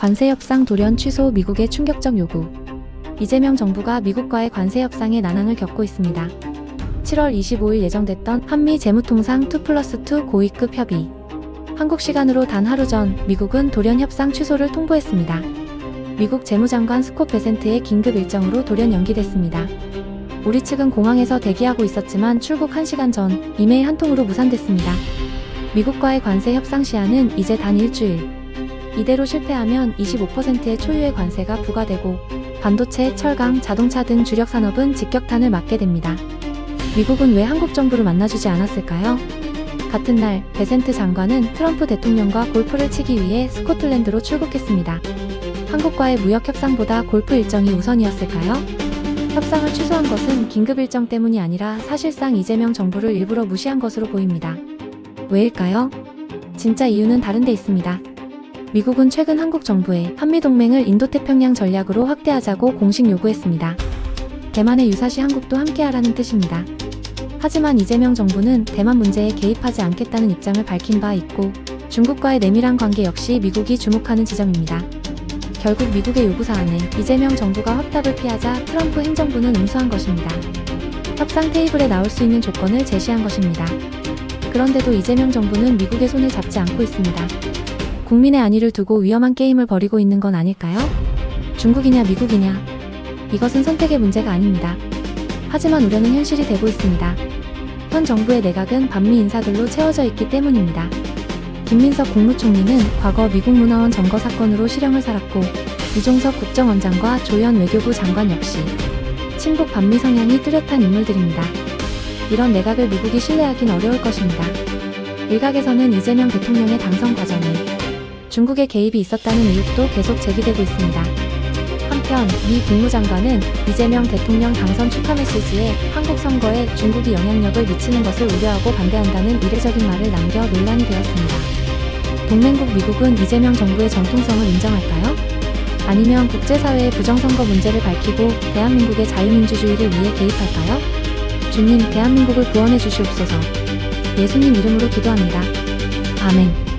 관세 협상 돌연 취소 미국의 충격적 요구. 이재명 정부가 미국과의 관세 협상에 난항을 겪고 있습니다. 7월 25일 예정됐던 한미 재무통상 2 플러스 2 고위급 협의. 한국 시간으로 단 하루 전 미국은 돌연 협상 취소를 통보했습니다. 미국 재무장관 스콧 베센트의 긴급 일정으로 돌연 연기됐습니다. 우리 측은 공항에서 대기하고 있었지만 출국 1시간 전 이메일 한 통으로 무산됐습니다. 미국과의 관세 협상 시한은 이제 단 일주일. 이대로 실패하면 25%의 초유의 관세가 부과되고 반도체, 철강, 자동차 등 주력 산업은 직격탄을 맞게 됩니다. 미국은 왜 한국 정부를 만나주지 않았을까요? 같은 날 베센트 장관은 트럼프 대통령과 골프를 치기 위해 스코틀랜드로 출국했습니다. 한국과의 무역 협상보다 골프 일정이 우선이었을까요? 협상을 취소한 것은 긴급 일정 때문이 아니라 사실상 이재명 정부를 일부러 무시한 것으로 보입니다. 왜일까요? 진짜 이유는 다른 데 있습니다. 미국은 최근 한국 정부에 한미동맹을 인도태평양 전략으로 확대하자고 공식 요구했습니다. 대만의 유사시 한국도 함께하라는 뜻입니다. 하지만 이재명 정부는 대만 문제에 개입하지 않겠다는 입장을 밝힌 바 있고 중국과의 내밀한 관계 역시 미국이 주목하는 지점입니다. 결국 미국의 요구사안에 이재명 정부가 확답을 피하자 트럼프 행정부는 응수한 것입니다. 협상 테이블에 나올 수 있는 조건을 제시한 것입니다. 그런데도 이재명 정부는 미국의 손을 잡지 않고 있습니다. 국민의 안위를 두고 위험한 게임을 벌이고 있는 건 아닐까요? 중국이냐 미국이냐. 이것은 선택의 문제가 아닙니다. 하지만 우려는 현실이 되고 있습니다. 현 정부의 내각은 반미 인사들로 채워져 있기 때문입니다. 김민석 국무총리는 과거 미국 문화원 점거 사건으로 실형을 살았고 이종석 국정원장과 조현 외교부 장관 역시 친북 반미 성향이 뚜렷한 인물들입니다. 이런 내각을 미국이 신뢰하긴 어려울 것입니다. 일각에서는 이재명 대통령의 당선 과정에 중국의 개입이 있었다는 의혹도 계속 제기되고 있습니다. 한편 미 국무장관은 이재명 대통령 당선 축하 메시지에 한국 선거에 중국이 영향력을 미치는 것을 우려하고 반대한다는 이례적인 말을 남겨 논란이 되었습니다. 동맹국 미국은 이재명 정부의 정통성을 인정할까요? 아니면 국제사회의 부정선거 문제를 밝히고 대한민국의 자유민주주의를 위해 개입할까요? 주님, 대한민국을 구원해 주시옵소서. 예수님 이름으로 기도합니다. 아멘.